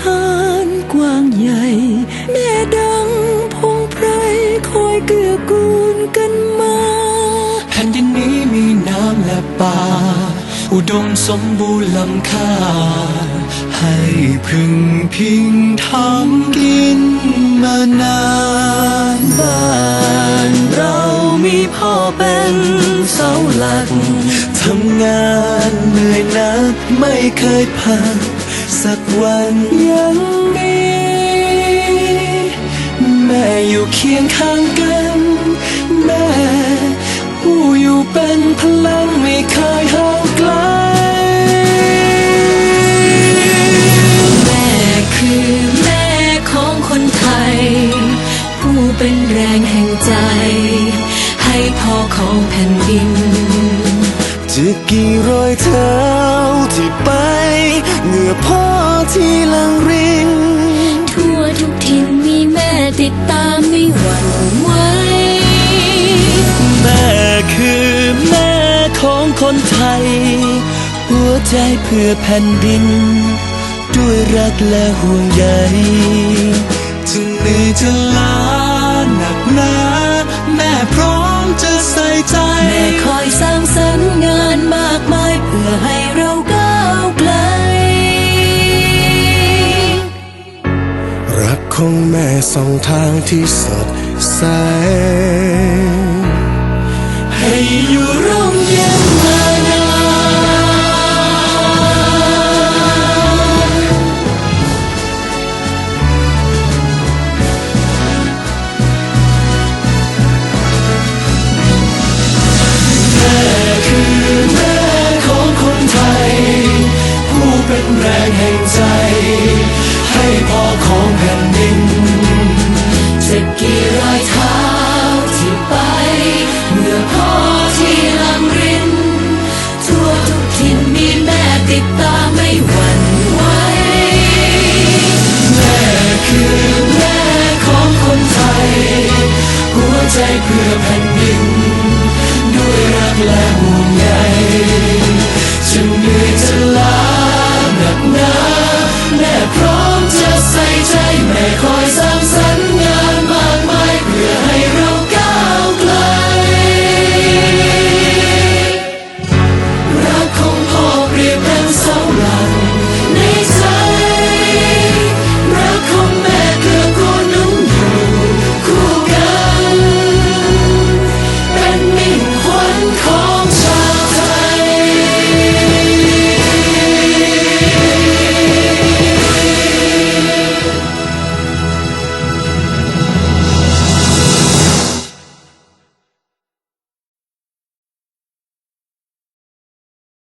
ทานกว้างใหญ่ แม่ดังพงไพรคอยเกื้อกูลกันมาแผ่นดินนี้มีน้ำและป่า อุดมสมบูรณ์ล้ำค่า ให้พึ่งพิงทำกินมานานบ้านเรามีพ่อเป็นเสาหลักำงานเหนื่อยนักไม่เคยพักสักวันยังมีแม่อยู่เคียงข้างกัน แม่ผู้อยู่เป็นพลังไม่เคยห่างไกล แม่คือแม่ของคนไทย ผู้เป็นแรงแห่งใจ ให้พ่อของแผ่นดิน กี่รอยเท้าที่ไป เหงื่อพ่อที่หลังรินทั่วทุกถิ่นมีแม่ติดตามไม่หวั่นไหวแม่คือแม่ของคนไทย หัวใจเพื่อแผ่นดิน ด้วยรักและห่วงใยจะเหนื่อยจะล้าหนักหนาแม่พร้อมจะใส่ใจ แม่คอยสร้าง ของแม่สองทางที่สดใส ให้อยู่ร่มเย็นมานานแม่คือแม่ของคนไทย ผู้เป็นแรงแห่งใจ ให้พ่อของแผ่นดินจะกี่